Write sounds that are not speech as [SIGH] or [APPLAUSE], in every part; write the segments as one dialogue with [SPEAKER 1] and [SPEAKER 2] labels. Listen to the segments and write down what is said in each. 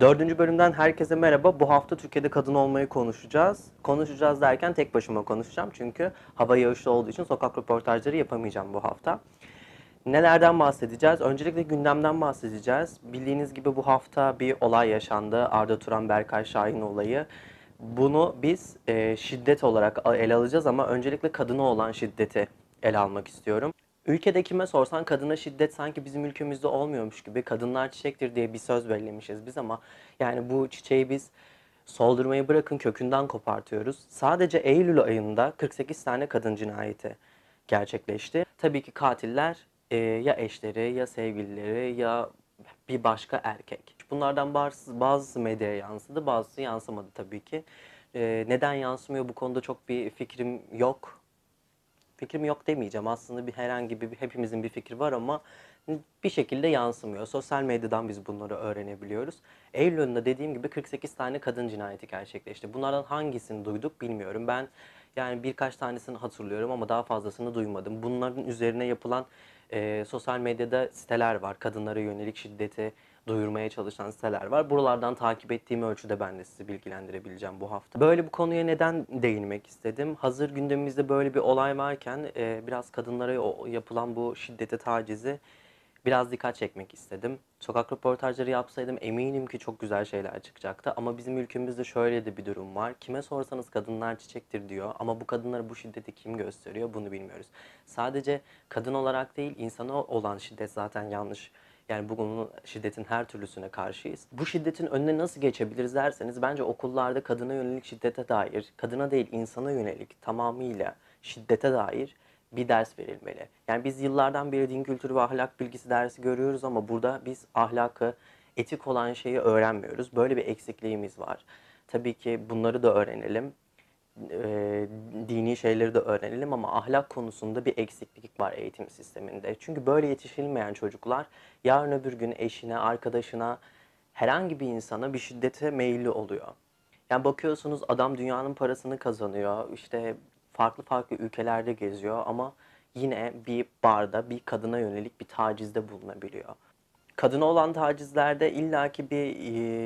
[SPEAKER 1] Dördüncü bölümden herkese merhaba. Bu hafta Türkiye'de kadın olmayı konuşacağız. Konuşacağız derken tek başıma konuşacağım çünkü hava yağışlı olduğu için sokak röportajları yapamayacağım bu hafta. Nelerden bahsedeceğiz? Öncelikle gündemden bahsedeceğiz. Bildiğiniz gibi bu hafta bir olay yaşandı. Arda Turan Berkay Şahin olayı. Bunu biz e, şiddet olarak ele alacağız ama öncelikle kadına olan şiddeti ele almak istiyorum. Ülkede kime sorsan kadına şiddet sanki bizim ülkemizde olmuyormuş gibi kadınlar çiçektir diye bir söz bellemişiz biz ama yani bu çiçeği biz soldurmayı bırakın kökünden kopartıyoruz. Sadece Eylül ayında 48 tane kadın cinayeti gerçekleşti. Tabii ki katiller e, ya eşleri ya sevgilileri ya bir başka erkek. Bunlardan bazısı, bazısı medyaya yansıdı, bazısı yansımadı tabii ki. E, neden yansımıyor bu konuda çok bir fikrim yok. Fikrim yok demeyeceğim. Aslında bir herhangi bir hepimizin bir fikri var ama bir şekilde yansımıyor. Sosyal medyadan biz bunları öğrenebiliyoruz. Eylül ayında dediğim gibi 48 tane kadın cinayeti gerçekleşti. Bunlardan hangisini duyduk bilmiyorum. Ben yani birkaç tanesini hatırlıyorum ama daha fazlasını duymadım. Bunların üzerine yapılan e, sosyal medyada siteler var. Kadınlara yönelik şiddeti duyurmaya çalışan siteler var. Buralardan takip ettiğim ölçüde ben de sizi bilgilendirebileceğim bu hafta. Böyle bu konuya neden değinmek istedim? Hazır gündemimizde böyle bir olay varken e, biraz kadınlara yapılan bu şiddete tacizi biraz dikkat çekmek istedim. Sokak röportajları yapsaydım eminim ki çok güzel şeyler çıkacaktı. Ama bizim ülkemizde şöyle de bir durum var. Kime sorsanız kadınlar çiçektir diyor. Ama bu kadınlara bu şiddeti kim gösteriyor bunu bilmiyoruz. Sadece kadın olarak değil insana olan şiddet zaten yanlış. Yani bugün şiddetin her türlüsüne karşıyız. Bu şiddetin önüne nasıl geçebiliriz derseniz bence okullarda kadına yönelik şiddete dair, kadına değil insana yönelik tamamıyla şiddete dair bir ders verilmeli. Yani biz yıllardan beri din kültürü ve ahlak bilgisi dersi görüyoruz ama burada biz ahlakı, etik olan şeyi öğrenmiyoruz. Böyle bir eksikliğimiz var. Tabii ki bunları da öğrenelim. Eee, dini şeyleri de öğrenelim ama ahlak konusunda bir eksiklik var eğitim sisteminde. Çünkü böyle yetişilmeyen çocuklar yarın öbür gün eşine, arkadaşına, herhangi bir insana bir şiddete meyilli oluyor. Yani bakıyorsunuz adam dünyanın parasını kazanıyor. işte farklı farklı ülkelerde geziyor ama yine bir barda bir kadına yönelik bir tacizde bulunabiliyor. Kadına olan tacizlerde illaki bir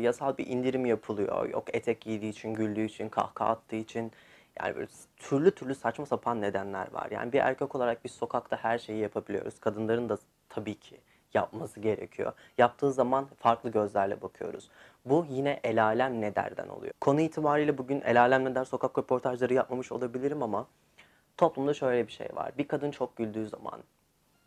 [SPEAKER 1] yasal bir indirim yapılıyor. Yok etek giydiği için, güldüğü için, kahkaha attığı için. Yani böyle türlü türlü saçma sapan nedenler var. Yani bir erkek olarak biz sokakta her şeyi yapabiliyoruz. Kadınların da tabii ki yapması gerekiyor. Yaptığı zaman farklı gözlerle bakıyoruz. Bu yine el alem ne oluyor. Konu itibariyle bugün el alem ne sokak röportajları yapmamış olabilirim ama toplumda şöyle bir şey var. Bir kadın çok güldüğü zaman,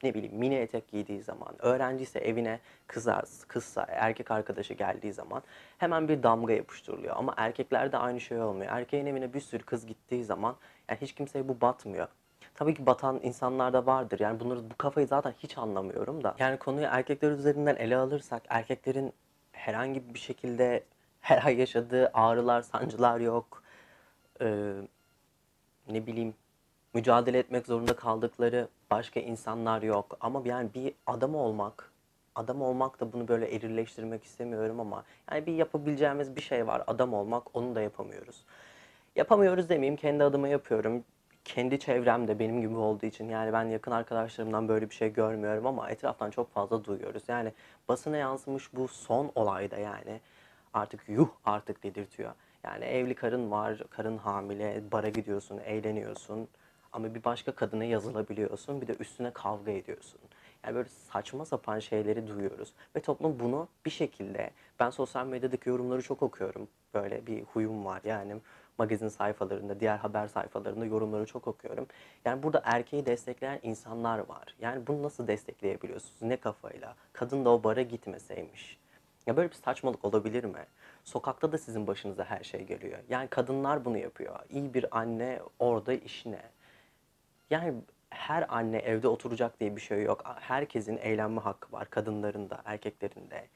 [SPEAKER 1] ne bileyim mini etek giydiği zaman, öğrenciyse evine kıza, kızsa, erkek arkadaşı geldiği zaman hemen bir damga yapıştırılıyor. Ama erkeklerde aynı şey olmuyor. Erkeğin evine bir sürü kız gittiği zaman yani hiç kimseye bu batmıyor. Tabii ki batan insanlar da vardır. Yani bunları bu kafayı zaten hiç anlamıyorum da. Yani konuyu erkekler üzerinden ele alırsak erkeklerin herhangi bir şekilde her ay yaşadığı ağrılar, sancılar yok. Ee, ne bileyim mücadele etmek zorunda kaldıkları başka insanlar yok. Ama yani bir adam olmak, adam olmak da bunu böyle erilleştirmek istemiyorum ama yani bir yapabileceğimiz bir şey var. Adam olmak, onu da yapamıyoruz. Yapamıyoruz demeyeyim, kendi adıma yapıyorum. Kendi çevremde benim gibi olduğu için yani ben yakın arkadaşlarımdan böyle bir şey görmüyorum ama etraftan çok fazla duyuyoruz. Yani basına yansımış bu son olayda yani artık yuh artık dedirtiyor. Yani evli karın var, karın hamile, bara gidiyorsun, eğleniyorsun. Ama bir başka kadına yazılabiliyorsun, bir de üstüne kavga ediyorsun. Yani böyle saçma sapan şeyleri duyuyoruz. Ve toplum bunu bir şekilde, ben sosyal medyadaki yorumları çok okuyorum. Böyle bir huyum var yani magazin sayfalarında, diğer haber sayfalarında yorumları çok okuyorum. Yani burada erkeği destekleyen insanlar var. Yani bunu nasıl destekleyebiliyorsunuz? Ne kafayla? Kadın da o bara gitmeseymiş. Ya böyle bir saçmalık olabilir mi? Sokakta da sizin başınıza her şey geliyor. Yani kadınlar bunu yapıyor. İyi bir anne orada işine. Yani her anne evde oturacak diye bir şey yok. Herkesin eğlenme hakkı var. Kadınların da, erkeklerin de.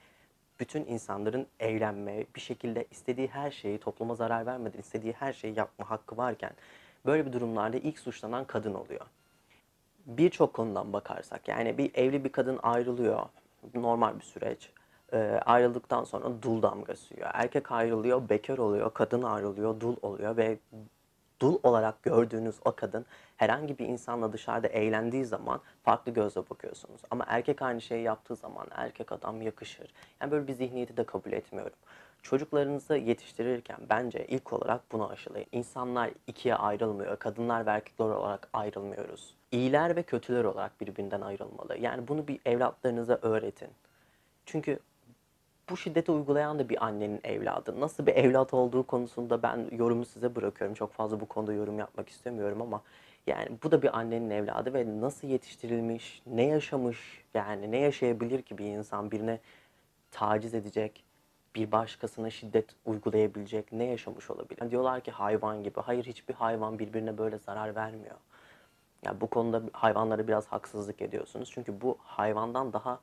[SPEAKER 1] Bütün insanların eğlenme, bir şekilde istediği her şeyi, topluma zarar vermeden istediği her şeyi yapma hakkı varken böyle bir durumlarda ilk suçlanan kadın oluyor. Birçok konudan bakarsak yani bir evli bir kadın ayrılıyor. Normal bir süreç. Ee, ayrıldıktan sonra dul damgası yiyor. Erkek ayrılıyor, bekar oluyor, kadın ayrılıyor, dul oluyor ve dul olarak gördüğünüz o kadın herhangi bir insanla dışarıda eğlendiği zaman farklı gözle bakıyorsunuz. Ama erkek aynı şeyi yaptığı zaman erkek adam yakışır. Yani böyle bir zihniyeti de kabul etmiyorum. Çocuklarınızı yetiştirirken bence ilk olarak bunu aşılayın. İnsanlar ikiye ayrılmıyor. Kadınlar ve erkekler olarak ayrılmıyoruz. İyiler ve kötüler olarak birbirinden ayrılmalı. Yani bunu bir evlatlarınıza öğretin. Çünkü bu şiddeti uygulayan da bir annenin evladı. Nasıl bir evlat olduğu konusunda ben yorumu size bırakıyorum. Çok fazla bu konuda yorum yapmak istemiyorum ama yani bu da bir annenin evladı ve nasıl yetiştirilmiş, ne yaşamış, yani ne yaşayabilir ki bir insan birine taciz edecek, bir başkasına şiddet uygulayabilecek ne yaşamış olabilir? Yani diyorlar ki hayvan gibi. Hayır hiçbir hayvan birbirine böyle zarar vermiyor. Yani bu konuda hayvanlara biraz haksızlık ediyorsunuz. Çünkü bu hayvandan daha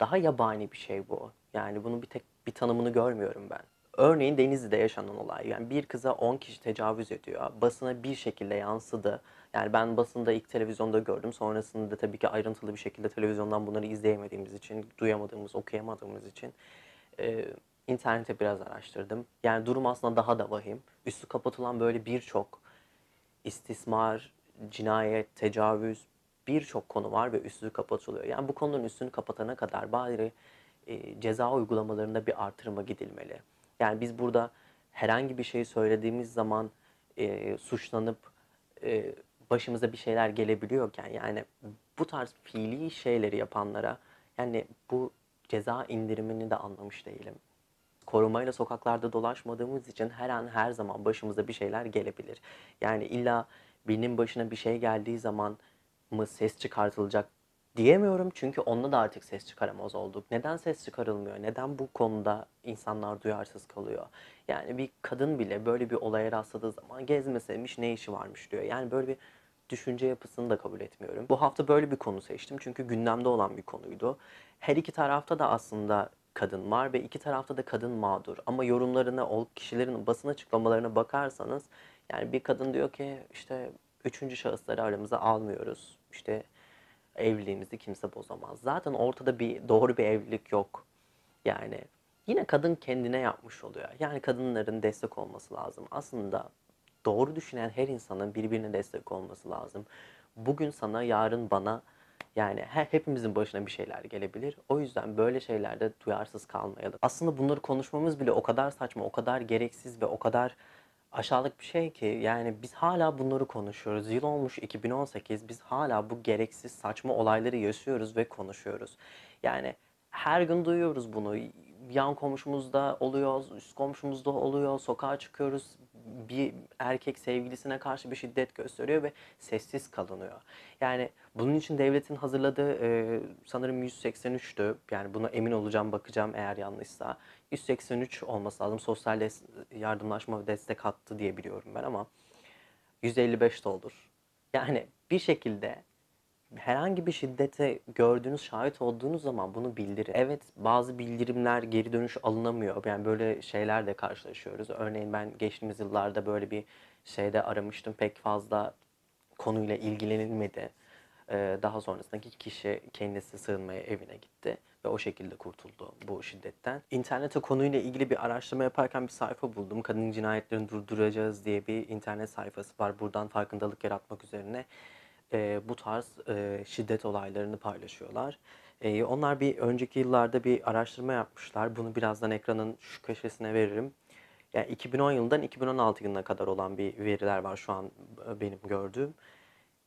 [SPEAKER 1] daha yabani bir şey bu. Yani bunun bir tek bir tanımını görmüyorum ben. Örneğin Denizli'de yaşanan olay. Yani bir kıza 10 kişi tecavüz ediyor. Basına bir şekilde yansıdı. Yani ben basında ilk televizyonda gördüm. Sonrasında da tabii ki ayrıntılı bir şekilde televizyondan bunları izleyemediğimiz için, duyamadığımız, okuyamadığımız için e, internete biraz araştırdım. Yani durum aslında daha da vahim. Üstü kapatılan böyle birçok istismar, cinayet, tecavüz birçok konu var ve üstü kapatılıyor. Yani bu konunun üstünü kapatana kadar bari e, ceza uygulamalarında bir artırıma gidilmeli. Yani biz burada herhangi bir şey söylediğimiz zaman e, suçlanıp e, başımıza bir şeyler gelebiliyorken yani bu tarz fiili şeyleri yapanlara yani bu ceza indirimini de anlamış değilim. Korumayla sokaklarda dolaşmadığımız için her an her zaman başımıza bir şeyler gelebilir. Yani illa birinin başına bir şey geldiği zaman mı ses çıkartılacak diyemiyorum çünkü onda da artık ses çıkaramaz olduk. Neden ses çıkarılmıyor? Neden bu konuda insanlar duyarsız kalıyor? Yani bir kadın bile böyle bir olaya rastladığı zaman gezmeseymiş ne işi varmış diyor. Yani böyle bir düşünce yapısını da kabul etmiyorum. Bu hafta böyle bir konu seçtim çünkü gündemde olan bir konuydu. Her iki tarafta da aslında kadın var ve iki tarafta da kadın mağdur. Ama yorumlarına, o kişilerin basın açıklamalarına bakarsanız yani bir kadın diyor ki işte üçüncü şahısları aramıza almıyoruz. İşte evliliğimizi kimse bozamaz. Zaten ortada bir doğru bir evlilik yok. Yani yine kadın kendine yapmış oluyor. Yani kadınların destek olması lazım. Aslında doğru düşünen her insanın birbirine destek olması lazım. Bugün sana, yarın bana yani her, hepimizin başına bir şeyler gelebilir. O yüzden böyle şeylerde duyarsız kalmayalım. Aslında bunları konuşmamız bile o kadar saçma, o kadar gereksiz ve o kadar aşağılık bir şey ki yani biz hala bunları konuşuyoruz. Yıl olmuş 2018 biz hala bu gereksiz saçma olayları yaşıyoruz ve konuşuyoruz. Yani her gün duyuyoruz bunu. Yan komşumuzda oluyor, üst komşumuzda oluyor, sokağa çıkıyoruz. Bir erkek sevgilisine karşı bir şiddet gösteriyor ve sessiz kalınıyor. Yani bunun için devletin hazırladığı e, sanırım 183'tü. Yani buna emin olacağım, bakacağım eğer yanlışsa. 183 olması lazım. Sosyal des- yardımlaşma ve destek hattı diye biliyorum ben ama 155 de olur. Yani bir şekilde herhangi bir şiddete gördüğünüz, şahit olduğunuz zaman bunu bildirin. Evet bazı bildirimler geri dönüş alınamıyor. Yani böyle şeyler de karşılaşıyoruz. Örneğin ben geçtiğimiz yıllarda böyle bir şeyde aramıştım. Pek fazla konuyla ilgilenilmedi. Ee, daha sonrasında kişi kendisi sığınmaya evine gitti ve o şekilde kurtuldu bu şiddetten. İnternete konuyla ilgili bir araştırma yaparken bir sayfa buldum. Kadın cinayetlerini durduracağız diye bir internet sayfası var. Buradan farkındalık yaratmak üzerine e, bu tarz e, şiddet olaylarını paylaşıyorlar. E, onlar bir önceki yıllarda bir araştırma yapmışlar. Bunu birazdan ekranın şu köşesine veririm. Yani 2010 yılından 2016 yılına kadar olan bir veriler var şu an e, benim gördüğüm.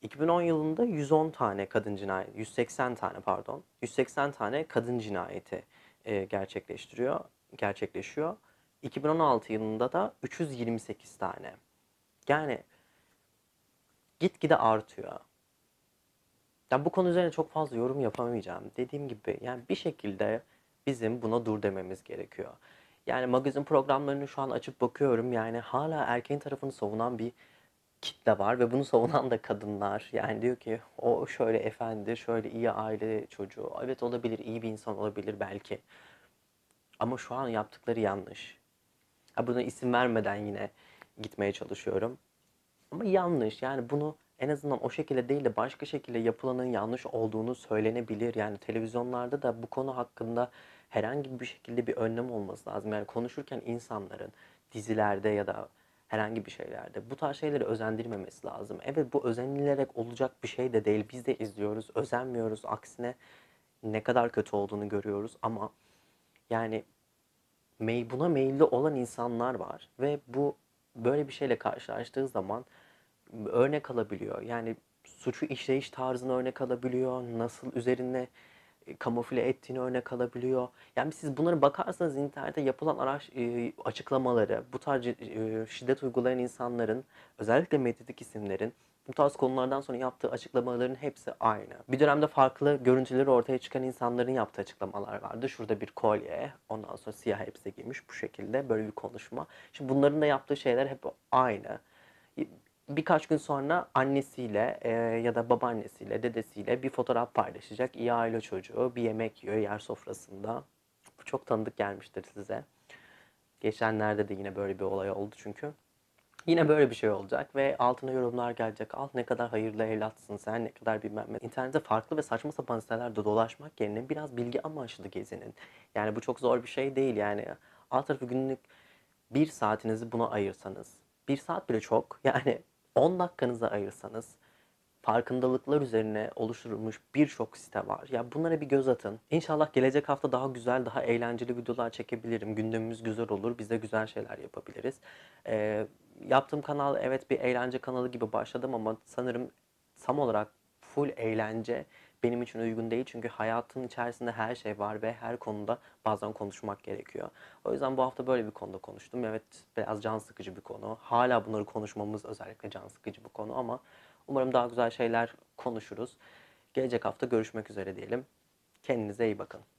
[SPEAKER 1] 2010 yılında 110 tane kadın cinayeti, 180 tane pardon, 180 tane kadın cinayeti e, gerçekleştiriyor, gerçekleşiyor. 2016 yılında da 328 tane. Yani gitgide artıyor. Ya bu konu üzerine çok fazla yorum yapamayacağım. Dediğim gibi yani bir şekilde bizim buna dur dememiz gerekiyor. Yani magazin programlarını şu an açıp bakıyorum. Yani hala erkeğin tarafını savunan bir kitle var ve bunu savunan da kadınlar. Yani diyor ki o şöyle efendi, şöyle iyi aile çocuğu. Evet olabilir, iyi bir insan olabilir belki. Ama şu an yaptıkları yanlış. Ha buna isim vermeden yine gitmeye çalışıyorum. Ama yanlış. Yani bunu en azından o şekilde değil de başka şekilde yapılanın yanlış olduğunu söylenebilir. Yani televizyonlarda da bu konu hakkında herhangi bir şekilde bir önlem olması lazım. Yani konuşurken insanların dizilerde ya da herhangi bir şeylerde. Bu tarz şeyleri özendirmemesi lazım. Evet bu özenilerek olacak bir şey de değil. Biz de izliyoruz, özenmiyoruz. Aksine ne kadar kötü olduğunu görüyoruz ama yani buna meyilli olan insanlar var ve bu böyle bir şeyle karşılaştığı zaman örnek alabiliyor. Yani suçu işleyiş tarzını örnek alabiliyor. Nasıl üzerine e, kamufle ettiğini örnek alabiliyor. Yani siz bunlara bakarsanız internette yapılan araç e, açıklamaları, bu tarz e, şiddet uygulayan insanların, özellikle medyatik isimlerin bu tarz konulardan sonra yaptığı açıklamaların hepsi aynı. Bir dönemde farklı görüntüleri ortaya çıkan insanların yaptığı açıklamalar vardı. Şurada bir kolye, ondan sonra siyah elbise giymiş bu şekilde böyle bir konuşma. Şimdi bunların da yaptığı şeyler hep aynı. Birkaç gün sonra annesiyle e, ya da babaannesiyle, dedesiyle bir fotoğraf paylaşacak. İyi aile çocuğu, bir yemek yiyor yer sofrasında. Bu çok tanıdık gelmiştir size. Geçenlerde de yine böyle bir olay oldu çünkü. Yine böyle bir şey olacak ve altına yorumlar gelecek. Al ne kadar hayırlı evlatsın sen, ne kadar bilmem ne. İnternette farklı ve saçma sapan sitelerde dolaşmak yerine biraz bilgi amaçlı gezinin. Yani bu çok zor bir şey değil yani. Alt tarafı günlük bir saatinizi buna ayırsanız. Bir saat bile çok. [LAUGHS] Yani 10 dakikanızı ayırsanız farkındalıklar üzerine oluşturulmuş birçok site var. Ya bunlara bir göz atın. İnşallah gelecek hafta daha güzel, daha eğlenceli videolar çekebilirim. Gündemimiz güzel olur. Biz de güzel şeyler yapabiliriz. Ee, yaptığım kanal evet bir eğlence kanalı gibi başladım ama sanırım tam olarak full eğlence benim için uygun değil. Çünkü hayatın içerisinde her şey var ve her konuda bazen konuşmak gerekiyor. O yüzden bu hafta böyle bir konuda konuştum. Evet biraz can sıkıcı bir konu. Hala bunları konuşmamız özellikle can sıkıcı bir konu ama umarım daha güzel şeyler konuşuruz. Gelecek hafta görüşmek üzere diyelim. Kendinize iyi bakın.